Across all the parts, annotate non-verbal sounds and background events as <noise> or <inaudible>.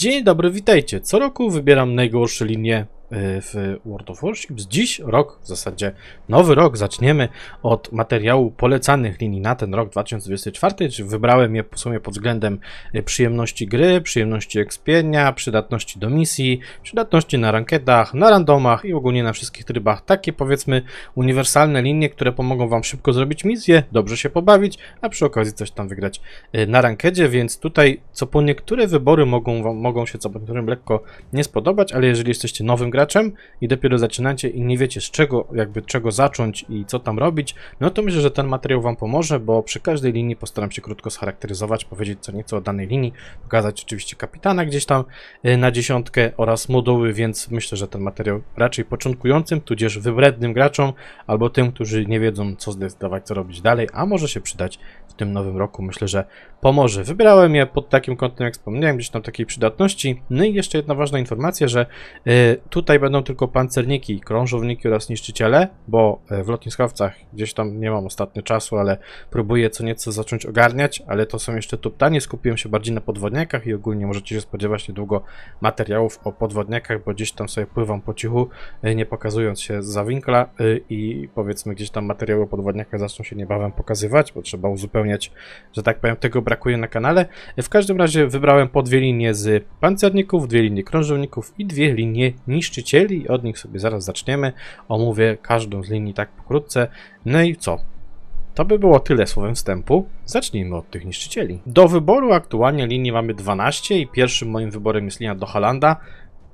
Dzień dobry, witajcie. Co roku wybieram najgorsze linie w World of Warships. Dziś rok, w zasadzie nowy rok, zaczniemy od materiału polecanych linii na ten rok 2024. Czy wybrałem je w sumie pod względem y, przyjemności gry, przyjemności ekspienia, przydatności do misji, przydatności na rankedach, na randomach i ogólnie na wszystkich trybach. Takie powiedzmy uniwersalne linie, które pomogą Wam szybko zrobić misję, dobrze się pobawić, a przy okazji coś tam wygrać y, na rankedzie, więc tutaj co po niektóre wybory mogą, mogą się co po niektórym lekko nie spodobać, ale jeżeli jesteście nowym graczem i dopiero zaczynacie i nie wiecie z czego, jakby czego zacząć i co tam robić, no to myślę, że ten materiał Wam pomoże, bo przy każdej linii postaram się krótko scharakteryzować, powiedzieć co nieco o danej linii, pokazać oczywiście kapitana gdzieś tam y, na dziesiątkę oraz moduły, więc myślę, że ten materiał raczej początkującym, tudzież wybrednym graczom albo tym, którzy nie wiedzą co zdecydować, co robić dalej, a może się przydać w tym nowym roku. Myślę, że pomoże. Wybrałem je pod takim kątem, jak wspomniałem, gdzieś tam takiej przydatności. No i jeszcze jedna ważna informacja, że y, tutaj będą tylko pancerniki, krążowniki oraz niszczyciele, bo y, w lotniskowcach gdzieś tam nie mam ostatnio czasu, ale próbuję co nieco zacząć ogarniać, ale to są jeszcze tuptanie. Skupiłem się bardziej na podwodniakach i ogólnie możecie się spodziewać niedługo materiałów o podwodniakach, bo gdzieś tam sobie pływam po cichu, y, nie pokazując się za winkla y, i powiedzmy gdzieś tam materiały o podwodniakach zaczną się niebawem pokazywać, bo trzeba uzupełniać, że tak powiem, tego brakuje na kanale. W każdym razie wybrałem po dwie linie z pancerników, dwie linie krążowników i dwie linie niszczycieli. Od nich sobie zaraz zaczniemy. Omówię każdą z linii tak pokrótce. No i co? To by było tyle słowem wstępu. Zacznijmy od tych niszczycieli. Do wyboru aktualnie linii mamy 12 i pierwszym moim wyborem jest linia do Halanda.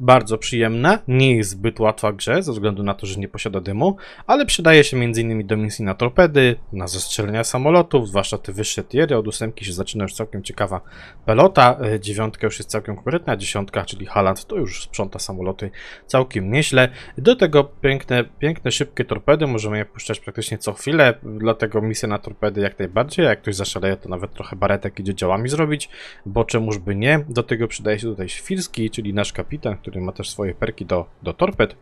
Bardzo przyjemna, nie jest zbyt łatwa grze ze względu na to, że nie posiada dymu, ale przydaje się m.in. do misji na torpedy, na zestrzelenia samolotów, zwłaszcza te wyższe tiery. Od ósemki się zaczyna już całkiem ciekawa pelota, e, dziewiątka już jest całkiem konkretna, dziesiątka, czyli Haland, to już sprząta samoloty całkiem nieźle. Do tego piękne, piękne szybkie torpedy, możemy je puszczać praktycznie co chwilę, dlatego misja na torpedy jak najbardziej, jak ktoś zaszaleje, to nawet trochę baretek idzie działami zrobić, bo czemuż by nie. Do tego przydaje się tutaj Świrski, czyli nasz kapitan, który ma też swoje perki do, do torped.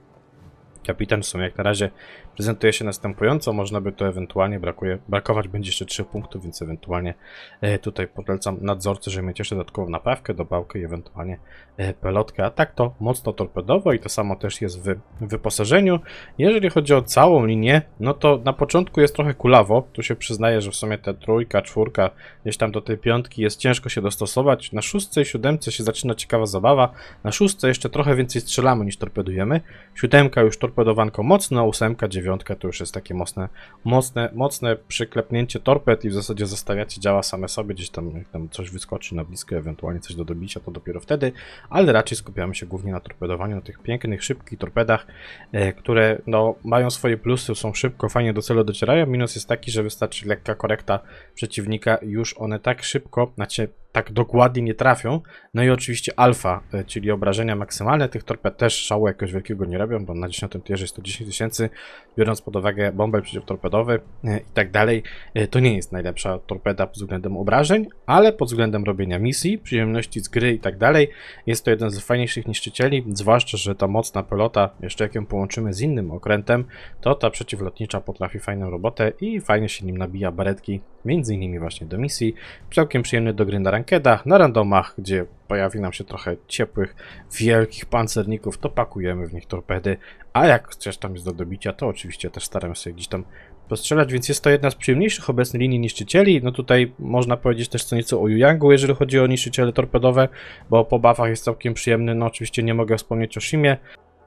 Kapitan sumie jak na razie prezentuje się następująco, można by to ewentualnie brakuje, brakować będzie jeszcze 3 punktów, więc ewentualnie e, tutaj polecam nadzorcy, żeby mieć jeszcze dodatkową naprawkę do bałki i ewentualnie e, pelotkę, a tak to mocno torpedowo i to samo też jest w wyposażeniu. Jeżeli chodzi o całą linię, no to na początku jest trochę kulawo, tu się przyznaję, że w sumie ta trójka, czwórka, gdzieś tam do tej piątki jest ciężko się dostosować, na szóstce i siódemce się zaczyna ciekawa zabawa, na szóstce jeszcze trochę więcej strzelamy niż torpedujemy, siódemka już torpedowanko mocno, a ósemka, dziewiątka to już jest takie mocne, mocne, mocne przyklepnięcie torped i w zasadzie zostawiacie działa same sobie, gdzieś tam, jak tam coś wyskoczy na blisko, ewentualnie coś do dobicia, to dopiero wtedy, ale raczej skupiamy się głównie na torpedowaniu, na tych pięknych, szybkich torpedach, e, które no, mają swoje plusy, są szybko, fajnie do celu docierają. Minus jest taki, że wystarczy lekka korekta przeciwnika i już one tak szybko, znaczy tak dokładnie nie trafią. No i oczywiście alfa, e, czyli obrażenia maksymalne tych torped też szału jakiegoś wielkiego nie robią, bo na 10 tierze jest to 10 tysięcy, biorąc pod uwagę bąbel przeciwtorpedowy e, i tak dalej. e, To nie jest najlepsza torpeda pod względem obrażeń, ale pod względem robienia misji, przyjemności z gry i tak dalej, jest to jeden z fajniejszych niszczycieli, zwłaszcza, że ta mocna pelota, jeszcze jak ją połączymy z innym okrętem, to ta przeciwlotnicza potrafi fajną robotę i fajnie się nim nabija baretki, między innymi właśnie do misji. Całkiem przyjemny do gry na rankedach, na randomach, gdzie pojawi nam się trochę ciepłych, wielkich pancerników, to pakujemy w nich torpedy, a jak coś tam jest do dobicia, to oczywiście też staramy się gdzieś tam postrzelać, więc jest to jedna z przyjemniejszych obecnie linii niszczycieli. No tutaj można powiedzieć też co nieco o Yuyangu, jeżeli chodzi o niszczyciele torpedowe, bo po buffach jest całkiem przyjemny. No oczywiście nie mogę wspomnieć o Shimie.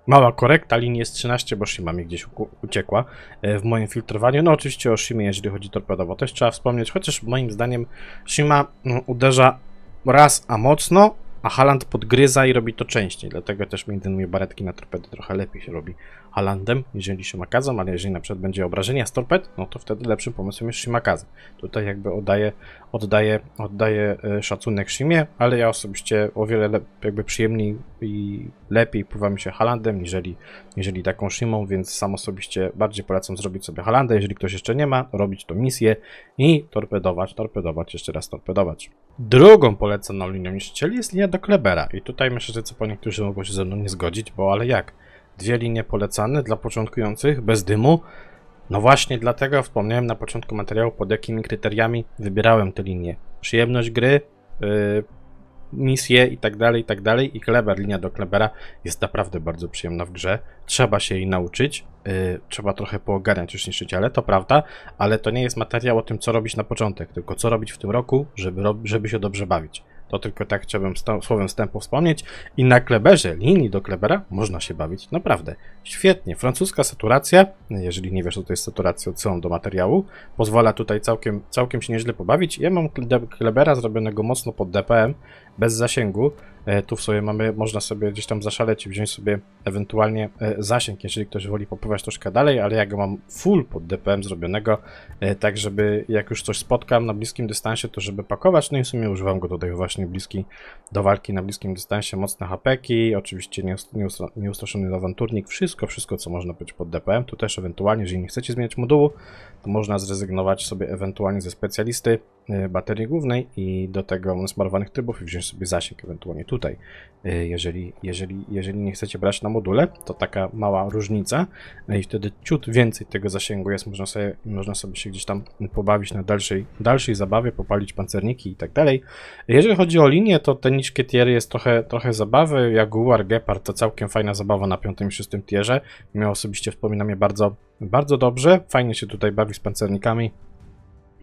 Mała korekta, linii jest 13, bo Shima mi gdzieś uciekła e, w moim filtrowaniu. No oczywiście o Shimie, jeżeli chodzi torpedowo, też trzeba wspomnieć, chociaż moim zdaniem Shima no, uderza raz, a mocno, a Haland podgryza i robi to częściej, dlatego też między innymi baretki na torpedy trochę lepiej się robi Halandem, jeżeli Shimakazem, ale jeżeli na przykład będzie obrażenia z torped, no to wtedy lepszym pomysłem jest Shimakaze. Tutaj jakby oddaję, oddaję, oddaję e, szacunek Shimie, ale ja osobiście o wiele jakby przyjemniej i lepiej pływa mi się Halandem, niżeli, niżeli taką Shimą, więc sam osobiście bardziej polecam zrobić sobie Halanda, jeżeli ktoś jeszcze nie ma, robić to misję i torpedować, torpedować, jeszcze raz torpedować. Drugą polecaną linią niszczycieli jest linia do Klebera i tutaj myślę, że co po niektórzy mogą się ze mną nie zgodzić, bo ale jak? Dwie linie polecane dla początkujących, bez dymu? No właśnie dlatego wspomniałem na początku materiału, pod jakimi kryteriami wybierałem te linie. Przyjemność gry, yy, misje i tak dalej, i tak dalej. I Kleber, linia do Klebera jest naprawdę bardzo przyjemna w grze. Trzeba się jej nauczyć, yy, trzeba trochę poogarniać już niszczyciele, to prawda, ale to nie jest materiał o tym, co robić na początek, tylko co robić w tym roku, żeby, żeby się dobrze bawić. To tylko tak chciałbym słowem wstępu wspomnieć. I na Kleberze, linii do Klebera, można się bawić naprawdę świetnie. Francuska saturacja, jeżeli nie wiesz, co to jest saturacja odsyłam do materiału, pozwala tutaj całkiem, całkiem się nieźle pobawić. Ja mam Kle- Klebera zrobionego mocno pod DPM, bez zasięgu. E, Tu w sobie mamy, można sobie gdzieś tam zaszaleć i wziąć sobie ewentualnie e, zasięg, jeżeli ktoś woli popływać troszkę dalej, ale ja go mam full pod DPM zrobionego, e, tak żeby jak już coś spotkam na bliskim dystansie, to żeby pakować, no i w sumie używam go tutaj właśnie bliski do walki na bliskim dystansie, mocne hapeki, oczywiście nieust- nieustra- nieustraszony awanturnik, wszystko, wszystko co można być pod DPM, tu też ewentualnie, jeżeli nie chcecie zmieniać modułu, to można zrezygnować sobie ewentualnie ze specjalisty baterii głównej i do tego smarowanych trybów i wziąć sobie zasięg ewentualnie tutaj. E, Jeżeli, jeżeli, jeżeli nie chcecie brać na module, to taka mała różnica no i wtedy ciut więcej tego zasięgu jest, można sobie, można sobie się gdzieś tam pobawić na dalszej, dalszej zabawie, popalić pancerniki i tak dalej. Jeżeli chodzi o linię, to te niżkie tiery jest trochę, trochę zabawy. Jaguar, Gepard to całkiem fajna zabawa na piątym i szóstym tierze. Mnie osobiście wspomina mnie bardzo, bardzo dobrze. Fajnie się tutaj bawi z pancernikami.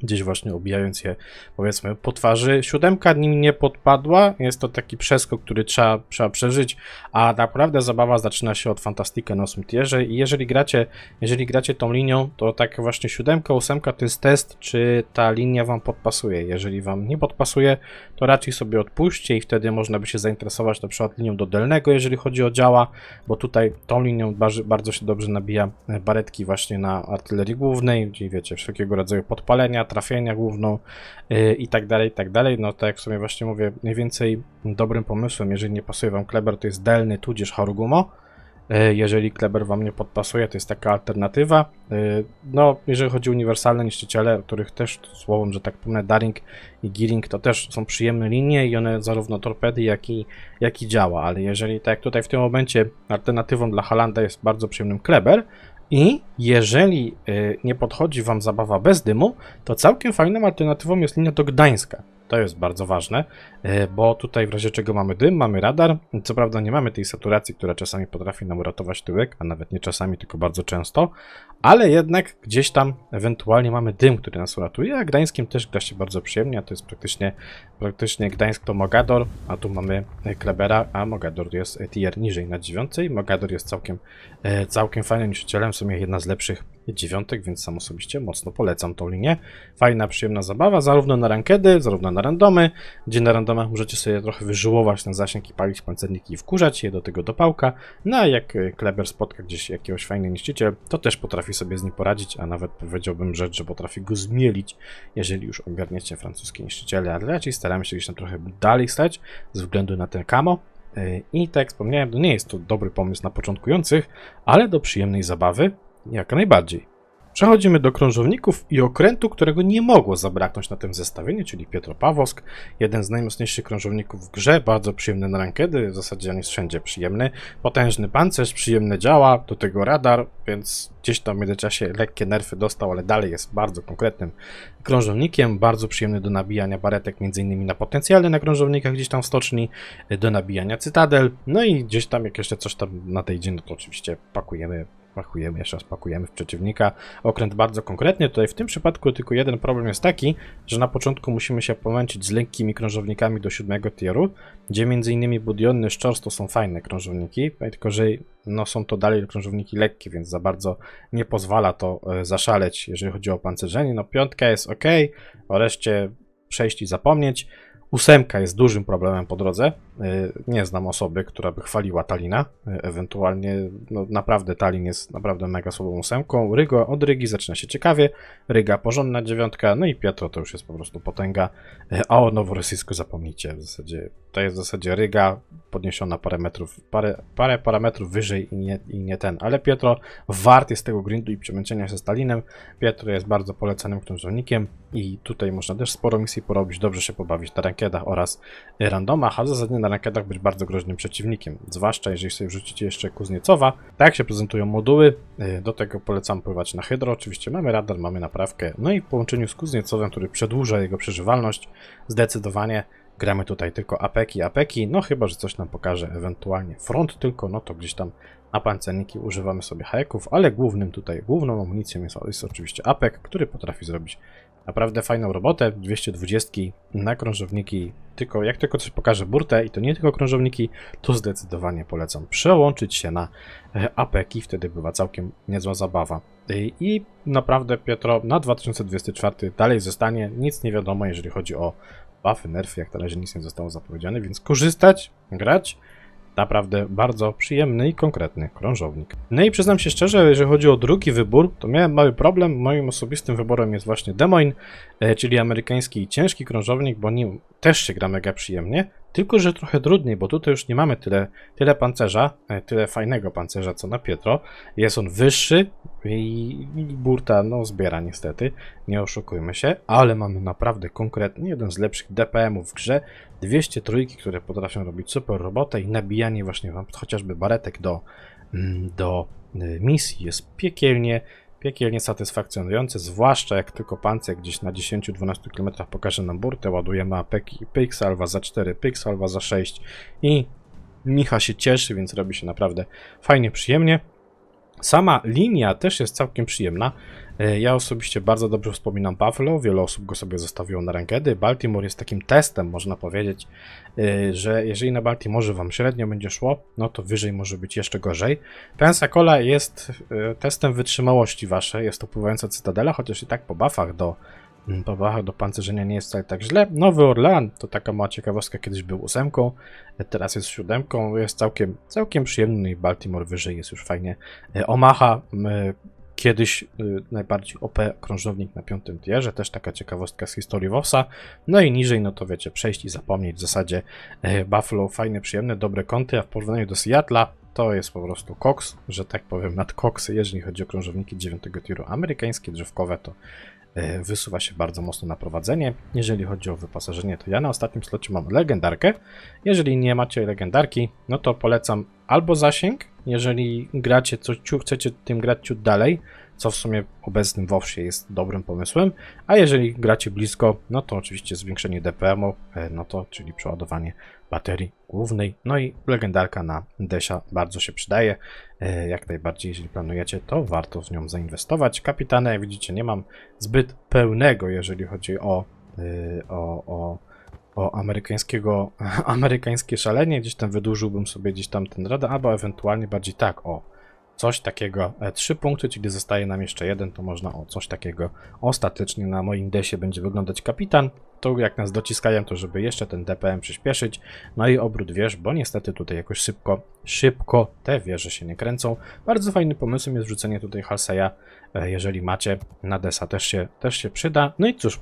Gdzieś właśnie obijając je, powiedzmy, po twarzy. Siódemka nim nie podpadła. Jest to taki przeskok, który trzeba, trzeba przeżyć, a naprawdę zabawa zaczyna się od Fantastika na 8 tierze. I jeżeli gracie, jeżeli gracie tą linią, to tak właśnie siódemka, ósemka to jest test, czy ta linia wam podpasuje. Jeżeli wam nie podpasuje, to raczej sobie odpuśćcie i wtedy można by się zainteresować na przykład linią do delnego, jeżeli chodzi o działa, bo tutaj tą linią bardzo, się dobrze nabija baretki właśnie na artylerii głównej, gdzie wiecie, wszelkiego rodzaju podpalenia, trafienia główną yy, i tak dalej, i tak dalej. No tak jak w sumie właśnie mówię, mniej więcej dobrym pomysłem, jeżeli nie pasuje wam Kleber, to jest delny tudzież Harugumo. E, Jeżeli Kleber Wam nie podpasuje, to jest taka alternatywa. E, No, jeżeli chodzi o uniwersalne niszczyciele, których też słowem, że tak powiem, Daring i Gearing to też są przyjemne linie i one zarówno torpedy, jak i, jak i działa, ale jeżeli tak jak tutaj w tym momencie alternatywą dla Halanda jest bardzo przyjemnym Kleber i jeżeli y, nie podchodzi Wam zabawa bez dymu, to całkiem fajną alternatywą jest linia do Gdańska. To jest bardzo ważne, y, bo tutaj w razie czego mamy dym, mamy radar. Co prawda nie mamy tej saturacji, która czasami potrafi nam uratować tyłek, a nawet nie czasami, tylko bardzo często, ale jednak gdzieś tam ewentualnie mamy dym, który nas uratuje, a Gdańskiem też gra się bardzo przyjemnie, a to jest praktycznie, praktycznie Gdańsk to Mogador, a tu mamy e, Klebera, a Mogador jest e, tier niżej na dziewiątej. Mogador jest całkiem, e, całkiem fajnym niszczycielem, w sumie jedna z lepszych dziewiątek, więc sam osobiście mocno polecam tą linię. Fajna, przyjemna zabawa, zarówno na rankedy, zarówno na randomy, gdzie na randomach możecie sobie trochę wyżyłować na zasięg i palić pancerniki i wkurzać je do tego do pałka. No a jak e, Kleber spotka gdzieś jakiegoś fajny niszczyciel, to też potrafi sobie z nim poradzić, a nawet powiedziałbym rzecz, że potrafi go zmielić, jeżeli już ogarniecie francuskie niszczyciele, ale raczej staramy się gdzieś tam trochę dalej stać, ze względu na ten kamo. E, I tak jak wspomniałem, to nie jest to dobry pomysł na początkujących, ale do przyjemnej zabawy jak najbardziej. Przechodzimy do krążowników i okrętu, którego nie mogło zabraknąć na tym zestawieniu, czyli Pietropawłosk, jeden z najmocniejszych krążowników w grze, bardzo przyjemny na rankedy, w zasadzie on jest wszędzie przyjemny, potężny pancerz, przyjemne działa, do tego radar, więc gdzieś tam w międzyczasie lekkie nerfy dostał, ale dalej jest bardzo konkretnym krążownikiem, bardzo przyjemny do nabijania baretek, między innymi na potencjale na krążownikach gdzieś tam w stoczni, do nabijania cytadel, no i gdzieś tam jak jeszcze coś tam na tej dzień, no to oczywiście pakujemy pakujemy, jeszcze raz pakujemy w przeciwnika. Okręt bardzo konkretnie. Tutaj w tym przypadku tylko jeden problem jest taki, że na początku musimy się pomęczyć z lekkimi krążownikami do siódmego tieru, gdzie m.in. Budionny Szczors to są fajne krążowniki, tylko że no, są to dalej krążowniki lekkie, więc za bardzo nie pozwala to e, zaszaleć, jeżeli chodzi o pancerzenie. No piątka jest ok, o reszcie przejść i zapomnieć. Ósemka jest dużym problemem po drodze. Y, Nie znam osoby, która by chwaliła Talina. Y, Ewentualnie, no naprawdę Talin jest naprawdę mega słabą ósemką. Rygo od Rygi zaczyna się ciekawie. Ryga porządna dziewiątka, no i Pietro to już jest po prostu potęga. Y, A o noworosyjsku zapomnijcie. W zasadzie to jest w zasadzie Ryga podniesiona parę metrów, parę, parę parametrów wyżej i nie, i nie ten. Ale Pietro wart jest tego grindu i przemęczenia się Stalinem. Pietro jest bardzo polecanym krążownikiem i tutaj można też sporo misji porobić, dobrze się pobawić na rankedach oraz randomach, a w zasadzie na rankedach być bardzo groźnym przeciwnikiem, zwłaszcza jeżeli sobie wrzucicie jeszcze Kuzniecowa. Tak się prezentują moduły, y, do tego polecam pływać na Hydro, oczywiście mamy radar, mamy naprawkę, no i w połączeniu z Kuzniecowem, który przedłuża jego przeżywalność, zdecydowanie Gramy tutaj tylko apeki, apeki, no chyba, że coś nam pokaże ewentualnie front tylko, no to gdzieś tam na pancerniki używamy sobie hajeków, ale głównym tutaj, główną amunicją jest, jest oczywiście apek, który potrafi zrobić naprawdę fajną robotę, 220 na krążowniki, tylko jak tylko coś pokaże burtę i to nie tylko krążowniki, to zdecydowanie polecam przełączyć się na e, apeki, wtedy bywa całkiem niezła zabawa. I, naprawdę Pietro na 2024 dalej zostanie, nic nie wiadomo jeżeli chodzi o buffy, nerfy, jak na razie nic nie zostało zapowiedziane, więc korzystać, grać, naprawdę bardzo przyjemny i konkretny krążownik. No i przyznam się szczerze, jeżeli chodzi o drugi wybór, to miałem mały problem. Moim osobistym wyborem jest właśnie Des Moines, e, czyli amerykański ciężki krążownik, bo nim też się gra mega przyjemnie, tylko że trochę trudniej, bo tutaj już nie mamy tyle, tyle pancerza, e, tyle fajnego pancerza co na Pietro. Jest on wyższy i, burta no zbiera niestety, nie oszukujmy się, ale mamy naprawdę konkretny, jeden z lepszych DPM-ów w grze, 203, które potrafią robić super robotę i nabijanie właśnie chociażby baretek do, mm, do y, misji jest piekielnie, piekielnie satysfakcjonujące, zwłaszcza jak tylko pancer gdzieś na 10-12 km pokaże nam burtę, ładujemy apeki, pyk salwa za 4, pyk salwa za 6 i Micha się cieszy, więc robi się naprawdę fajnie, przyjemnie. Sama linia też jest całkiem przyjemna. E, Ja osobiście bardzo dobrze wspominam Buffalo, wiele osób go sobie zostawiło na rankedy. Baltimore jest takim testem, można powiedzieć, e, że jeżeli na Baltimore wam średnio będzie szło, no to wyżej może być jeszcze gorzej. Pensacola jest e, testem wytrzymałości waszej, jest to pływająca cytadela, chociaż i tak po buffach do mm, po buffach do pancerzenia nie jest wcale tak źle. Nowy Orlean to taka mała ciekawostka, kiedyś był ósemką, e, teraz jest siódemką, jest całkiem, całkiem przyjemny i Baltimore wyżej jest już fajnie. E, Omaha m, kiedyś najbardziej OP krążownik na piątym tierze, też taka ciekawostka z historii WOSa. No i niżej, no to wiecie, przejść i zapomnieć w zasadzie e, Buffalo, fajne, przyjemne, dobre kąty, a w porównaniu do Seattle'a to jest po prostu koks, że tak powiem, nad koksy, jeżeli chodzi o krążowniki dziewiątego tieru amerykańskie, drzewkowe, to e, wysuwa się bardzo mocno na prowadzenie. Jeżeli chodzi o wyposażenie, to ja na ostatnim slocie mam legendarkę. Jeżeli nie macie legendarki, no to polecam albo zasięg, jeżeli gracie coś, chcecie tym grać ciut dalej, co w sumie obecnym WoWsie jest dobrym pomysłem, a jeżeli gracie blisko, no to oczywiście zwiększenie DPM-u, e, no to czyli przeładowanie baterii głównej, no i legendarka na Desia bardzo się przydaje, E, jak najbardziej, jeżeli planujecie, to warto w nią zainwestować. Kapitana, jak widzicie, nie mam zbyt pełnego, jeżeli chodzi o, e, o, o, o amerykańskiego, <laughs> amerykańskie szalenie, gdzieś tam wydłużyłbym sobie gdzieś tam ten radę, albo ewentualnie bardziej tak, o, coś takiego, e, trzy punkty, czyli zostaje nam jeszcze jeden, to można o coś takiego ostatecznie na moim desie będzie wyglądać kapitan, to jak nas dociskają, to żeby jeszcze ten DPM przyspieszyć, no i obrót wież, bo niestety tutaj jakoś szybko, szybko te wieże się nie kręcą. Bardzo fajnym pomysłem jest wrzucenie tutaj Halseya, e, jeżeli macie, na desa też się, też się przyda. No i cóż,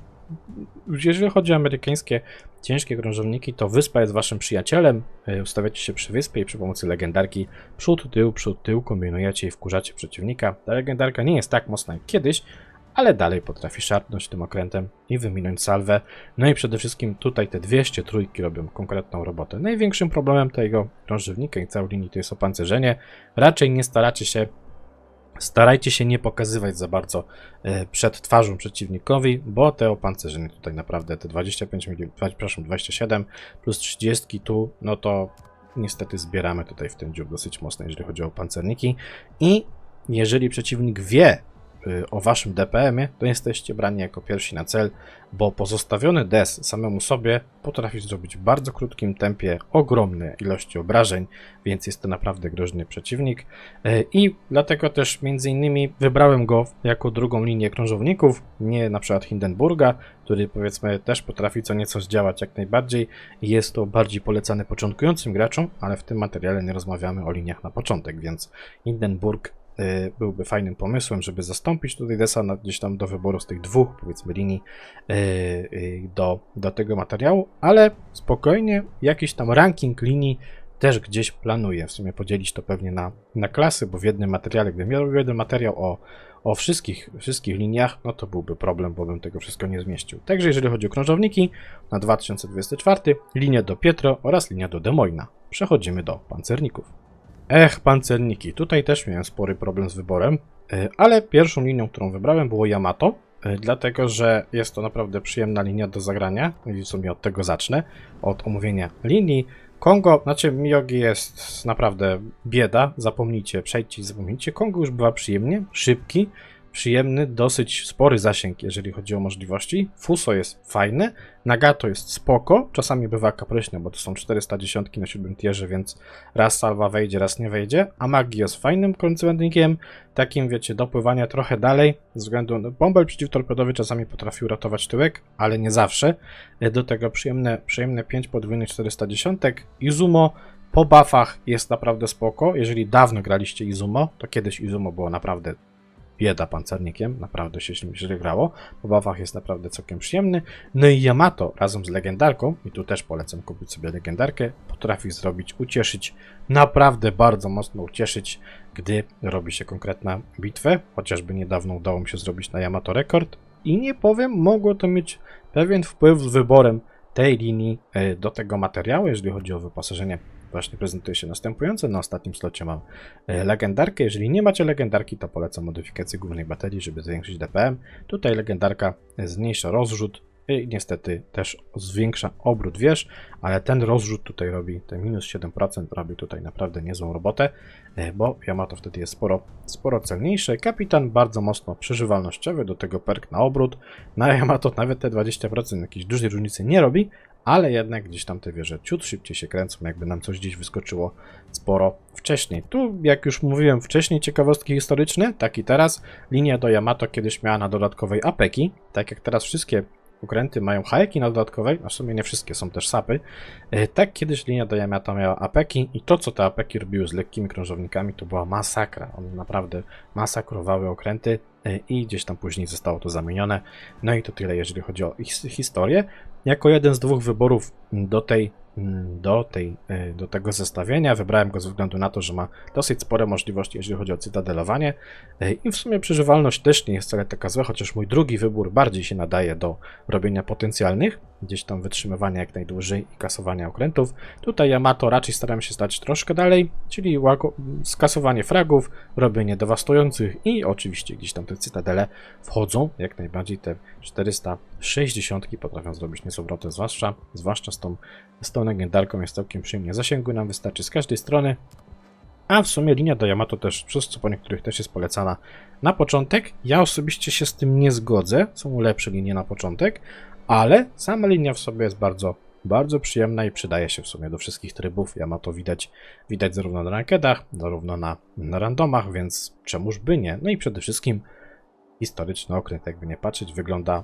jeżeli chodzi o amerykańskie ciężkie krążowniki, to wyspa jest waszym przyjacielem. E, Ustawiacie się przy wyspie i przy pomocy legendarki przód, tył, przód, tył kombinujecie i wkurzacie przeciwnika. Ta legendarka nie jest tak mocna jak kiedyś, ale dalej potrafi szarpnąć tym okrętem i wyminąć salwę. No i przede wszystkim tutaj te 200 trójki robią konkretną robotę. Największym problemem tego krążownika i całej linii to jest opancerzenie. Raczej nie staracie się Starajcie się nie pokazywać za bardzo e, przed twarzą przeciwnikowi, bo te opancerzenie tutaj naprawdę te 25 mm, przepraszam, 27 plus 30 tu, no to niestety zbieramy tutaj w ten dziób dosyć mocno, jeżeli chodzi o pancerniki. I jeżeli przeciwnik wie o waszym DPM-ie, to jesteście brani jako pierwsi na cel, bo pozostawiony des samemu sobie potrafi zrobić w bardzo krótkim tempie ogromne ilości obrażeń, więc jest to naprawdę groźny przeciwnik. E, I dlatego też między innymi wybrałem go jako drugą linię krążowników, nie na przykład Hindenburga, który powiedzmy też potrafi co nieco zdziałać jak najbardziej jest to bardziej polecany początkującym graczom, ale w tym materiale nie rozmawiamy o liniach na początek, więc Hindenburg byłby fajnym pomysłem, żeby zastąpić tutaj Desa na, gdzieś tam do wyboru z tych dwóch, powiedzmy, linii y, y, do, do tego materiału, ale spokojnie jakiś tam ranking linii też gdzieś planuję. W sumie podzielić to pewnie na, na klasy, bo w jednym materiale, gdybym miał jeden materiał o, o wszystkich, wszystkich liniach, no to byłby problem, bo bym tego wszystko nie zmieścił. Także jeżeli chodzi o krążowniki, na 2024 linia do Pietro oraz linia do Demoina. Przechodzimy do pancerników. Ech, pancerniki. Tutaj też miałem spory problem z wyborem, e, ale pierwszą linią, którą wybrałem było Yamato. y, dlatego że jest to naprawdę przyjemna linia do zagrania i w sumie od tego zacznę, od omówienia linii. Kongo, znaczy Miyogi jest naprawdę bieda, zapomnijcie, przejdźcie i zapomnijcie. Kongo już bywa przyjemnie, szybki, przyjemny, dosyć spory zasięg, jeżeli chodzi o możliwości. Fuso jest fajne, Nagato jest spoko, czasami bywa kapryśne, bo to są 410 na 7 tierze, więc raz salwa wejdzie, raz nie wejdzie, a Magi jest fajnym końcownikiem, takim wiecie, dopływania trochę dalej, ze względu na bąbel przeciwtorpedowy czasami potrafił ratować tyłek, ale nie zawsze. E, Do tego przyjemne, przyjemne 5 podwójnych 410. Izumo po buffach jest naprawdę spoko. Jeżeli dawno graliście Izumo, to kiedyś Izumo było naprawdę bieda pancernikiem, naprawdę się źle grało. Po buffach jest naprawdę całkiem przyjemny. No i Yamato razem z legendarką, i tu też polecam kupić sobie legendarkę, potrafi zrobić, ucieszyć, naprawdę bardzo mocno ucieszyć, gdy robi się konkretna bitwę. Chociażby niedawno udało mi się zrobić na Yamato rekord. I nie powiem, mogło to mieć pewien wpływ z wyborem tej linii e, do tego materiału, jeżeli chodzi o wyposażenie. Właśnie prezentuje się następujące. Na ostatnim slocie mam e, legendarkę. Jeżeli nie macie legendarki, to polecam modyfikację głównej baterii, żeby zwiększyć DPM. Tutaj legendarka e, zmniejsza rozrzut i niestety też zwiększa obrót wież, ale ten rozrzut tutaj robi, ten minus 7% robi tutaj naprawdę niezłą robotę, e, bo Yamato wtedy jest sporo, sporo celniejsze. Kapitan bardzo mocno przeżywalnościowy, do tego perk na obrót. Na Yamato nawet te 20% jakiejś dużej różnicy nie robi, ale jednak gdzieś tam te wieże ciut szybciej się kręcą, jakby nam coś gdzieś wyskoczyło sporo wcześniej. Tu, jak już mówiłem wcześniej, ciekawostki historyczne, tak i teraz. Linia do Yamato kiedyś miała na dodatkowej apeki, tak jak teraz wszystkie okręty mają hajeki na dodatkowej, a w sumie nie wszystkie, są też sapy. E, Tak kiedyś linia do Yamato miała apeki i to, co te apeki robiły z lekkimi krążownikami, to była masakra. One naprawdę masakrowały okręty e, i gdzieś tam później zostało to zamienione. No i to tyle, jeżeli chodzi o ich historię. Jako jeden z dwóch wyborów do tej mm, do, tej, e, do tego zestawienia. Wybrałem go ze względu na to, że ma dosyć spore możliwości, jeżeli chodzi o cytadelowanie. E, I w sumie przeżywalność też nie jest wcale taka zła, chociaż mój drugi wybór bardziej się nadaje do robienia potencjalnych, gdzieś tam wytrzymywania jak najdłużej i kasowania okrętów. Tutaj Yamato raczej staram się stać troszkę dalej, czyli skasowanie fragów, robienie dewastujących i oczywiście gdzieś tam te cytadele wchodzą, jak najbardziej te 460 potrafią zrobić niezłą zwłaszcza, zwłaszcza z tą, z tą legendarką jest całkiem przyjemnie. Zasięgu nam wystarczy z każdej strony, a w sumie linia do Yamato też, przez co po niektórych też jest polecana na początek. Ja osobiście się z tym nie zgodzę, są lepsze linie na początek, ale sama linia w sobie jest bardzo, bardzo przyjemna i przydaje się w sumie do wszystkich trybów. Yamato widać, widać zarówno na rankedach, zarówno na, na randomach, więc czemuż by nie. No i przede wszystkim historyczny okręt, jakby nie patrzeć, wygląda,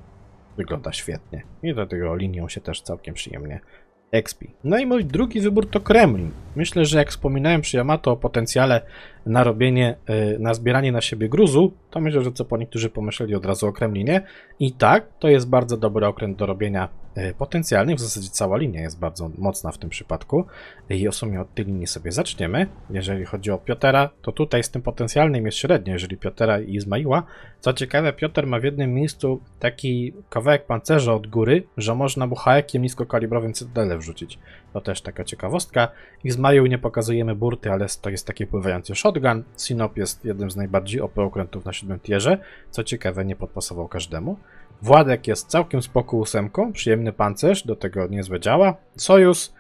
wygląda świetnie. I dlatego linią się też całkiem przyjemnie expi. No i mój drugi wybór to Kremlin. Myślę, że jak wspominałem przy Yamato o potencjale na robienie, y, na zbieranie na siebie gruzu, to myślę, że co po niektórzy pomyśleli od razu o Kremlinie. I tak, to jest bardzo dobry okręt do robienia y, potencjalnych. W zasadzie cała linia jest bardzo mocna w tym przypadku. I w sumie od tej linii sobie zaczniemy. Jeżeli chodzi o Piotera, to tutaj z tym potencjalnym jest średnio, jeżeli Piotera i Izmaiła. Co ciekawe, Piotr ma w jednym miejscu taki kawałek pancerza od góry, że można mu haekiem niskokalibrowym cytadelę wrzucić. To też taka ciekawostka. Izmaił nie pokazujemy burty, ale to jest taki pływający shotgun. Sinop jest jednym z najbardziej OP okrętów na 7 tierze. Co ciekawe, nie podpasował każdemu. Władek jest całkiem spoko ósemką, przyjemny pancerz, do tego niezłe działa. Sojus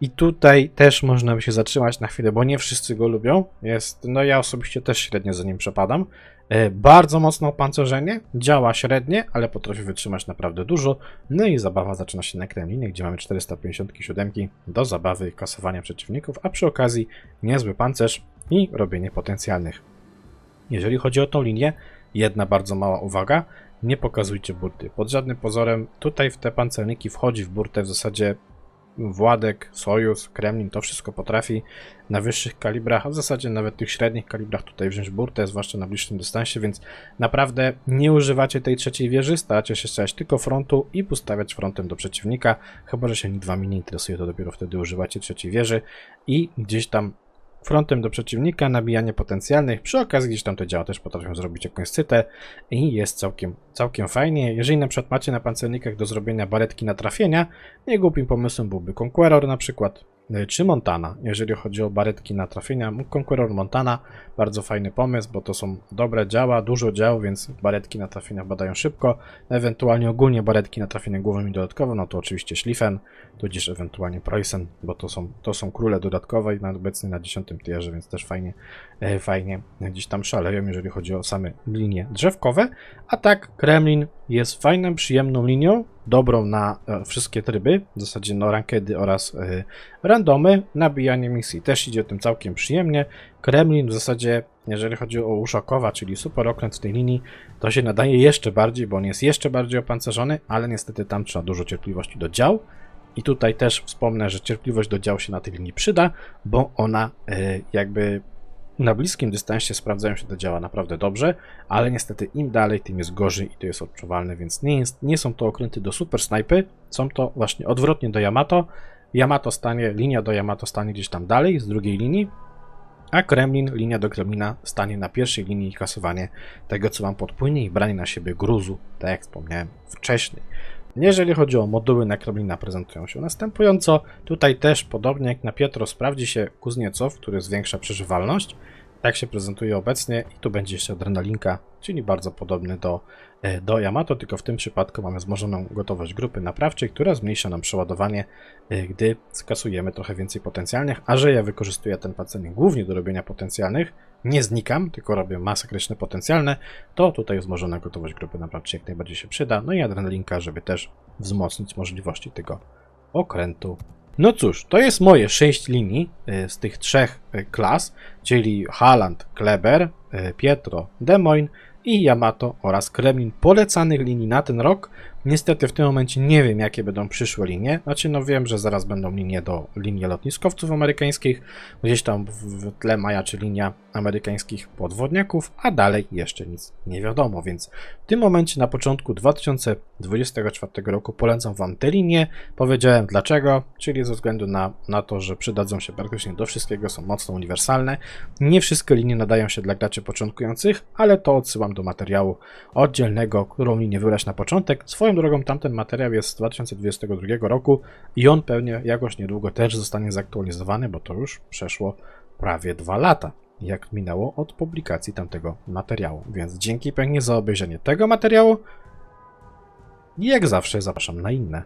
i tutaj też można by się zatrzymać na chwilę, bo nie wszyscy go lubią. Jest, no ja osobiście też średnio za nim przepadam. E, Bardzo mocne opancerzenie, działa średnie, ale potrafi wytrzymać naprawdę dużo. No i zabawa zaczyna się na Kremlinie, gdzie mamy 457 do zabawy i kasowania przeciwników, a przy okazji niezły pancerz i robienie potencjalnych. Jeżeli chodzi o tą linię, jedna bardzo mała uwaga, nie pokazujcie burty. Pod żadnym pozorem tutaj w te pancerniki wchodzi w burtę w zasadzie Władek, Sojus, Kremlin, to wszystko potrafi na wyższych kalibrach, a w zasadzie nawet tych średnich kalibrach tutaj wziąć burtę, zwłaszcza na bliższym dystansie, więc naprawdę nie używacie tej trzeciej wieży, staracie się strzelać tylko frontu i postawiać frontem do przeciwnika, chyba że się nikt wami nie interesuje, to dopiero wtedy używacie trzeciej wieży i gdzieś tam frontem do przeciwnika, nabijanie potencjalnych. Przy okazji gdzieś tam te działa też potrafią zrobić jakąś cytę i jest całkiem, całkiem fajnie. Jeżeli na przykład macie na pancernikach do zrobienia baretki na trafienia, nie głupim pomysłem byłby Conqueror na przykład. Y, czy Montana, jeżeli chodzi o baretki na trafienia. Conqueror Montana, bardzo fajny pomysł, bo to są dobre działa, dużo dział, więc baretki na trafienia badają szybko. Ewentualnie ogólnie baretki na trafienia głową i dodatkowo, no to oczywiście Schliffen, tudzież ewentualnie Preußen, bo to są, to są króle dodatkowe i na, obecnie na 10 tierze, więc też fajnie, e, fajnie gdzieś tam szaleją, jeżeli chodzi o same linie drzewkowe. A tak, Kremlin jest fajną, przyjemną linią, dobrą na e, wszystkie tryby, w zasadzie no rankedy oraz e, randomy. Nabijanie misji też idzie tym całkiem przyjemnie. Kremlin w zasadzie, jeżeli chodzi o Uszakowa, czyli super okręt w tej linii, to się nadaje jeszcze bardziej, bo on jest jeszcze bardziej opancerzony, ale niestety tam trzeba dużo cierpliwości do dział. I tutaj też wspomnę, że cierpliwość do dział się na tej linii przyda, bo ona e, jakby na bliskim dystansie sprawdzają się te działa naprawdę dobrze, ale niestety im dalej, tym jest gorzej i to jest odczuwalne, więc nie, jest, nie są to okręty do super snajpy, są to właśnie odwrotnie do Yamato. Yamato stanie, linia do Yamato stanie gdzieś tam dalej, z drugiej linii, a Kremlin, linia do Kremlina stanie na pierwszej linii i kasowanie tego, co wam podpłynie i branie na siebie gruzu, tak jak wspomniałem wcześniej. Jeżeli chodzi o moduły na Kremlina, prezentują się następująco. Tutaj też, podobnie jak na Pietro, sprawdzi się Kuzniecow, który zwiększa przeżywalność. Tak się prezentuje obecnie i tu będzie jeszcze adrenalinka, czyli bardzo podobny do, e, do Yamato, tylko w tym przypadku mamy wzmożoną gotowość grupy naprawczej, która zmniejsza nam przeładowanie, e, gdy skasujemy trochę więcej potencjalnych, a że ja wykorzystuję ten pacenik głównie do robienia potencjalnych, nie znikam, tylko robię masakryczne potencjalne, to tutaj wzmożona gotowość grupy naprawczej jak najbardziej się przyda, no i adrenalinka, żeby też wzmocnić możliwości tego okrętu. No cóż, to jest moje 6 linii y, z tych trzech y, klas, czyli Haaland, Kleber, y, Pietro, Demoin i Yamato oraz Kremlin polecanych linii na ten rok. Niestety w tym momencie nie wiem, jakie będą przyszłe linie. Znaczy, no wiem, że zaraz będą linie do linii lotniskowców amerykańskich. Gdzieś tam w- tle majaczy linia amerykańskich podwodniaków, a dalej jeszcze nic nie wiadomo. Więc w tym momencie, na początku 2024 roku, polecam Wam te linie. Powiedziałem dlaczego, czyli ze względu na, na to, że przydadzą się praktycznie do wszystkiego, są mocno uniwersalne. Nie wszystkie linie nadają się dla graczy początkujących, ale to odsyłam do materiału oddzielnego, którą linię wybrać na początek. Swoją drogą tamten materiał jest z 2022 roku i on pewnie jakoś niedługo też zostanie zaktualizowany, bo to już przeszło prawie dwa lata, jak minęło od publikacji tamtego materiału. Więc dzięki pięknie za obejrzenie tego materiału i jak zawsze zapraszam na inne.